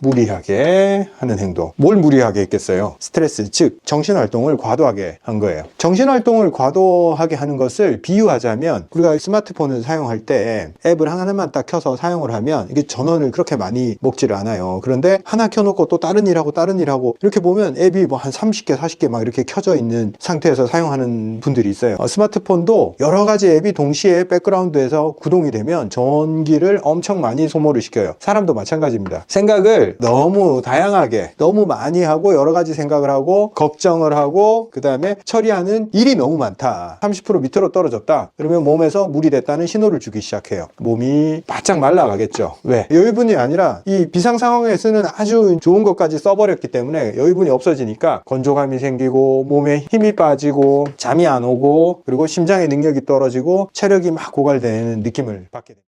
무리하게 하는 행동. 뭘 무리하게 했겠어요? 스트레스, 즉 정신활동을 과도하게 한 거예요. 정신활동을 과도하게 하는 것을 비유하자면 우리가 스마트폰을 사용할 때 앱을 하나만 딱 켜서 사용을 하면 이게 전원을 그렇게 많이 먹지를 않아요. 그런데 하나 켜놓고 또 다른 일하고 다른 일하고 이렇게 보면 앱이 뭐 한 30개, 40개 막 이렇게 켜져 있는 상태에서 사용하는 분들이 있어요. 어, 스마트폰도 여러 가지 앱이 동시에 백그라운드에서 구동이 되면 전기를 엄청 많이 소모를 시켜요. 사람도 마찬가지입니다. 생각을 너무 다양하게, 너무 많이 하고 여러 가지 생각을 하고 걱정을 하고 그 다음에 처리하는 일이 너무 많다. 30% 밑으로 떨어졌다. 그러면 몸에서 물이 됐다는 신호를 주기 시작해요. 몸이 바짝 말라가겠죠. 왜? 여유분이 아니라 이 비상 상황에 쓰는 아주 좋은 것까지 써버렸기 때문에 여유분이 없어지니까 건조감이 생기고 몸에 힘이 빠지고 잠이 안 오고 그리고 심장의 능력이 떨어지고 체력이 막 고갈되는 느낌을 받게 됩니다.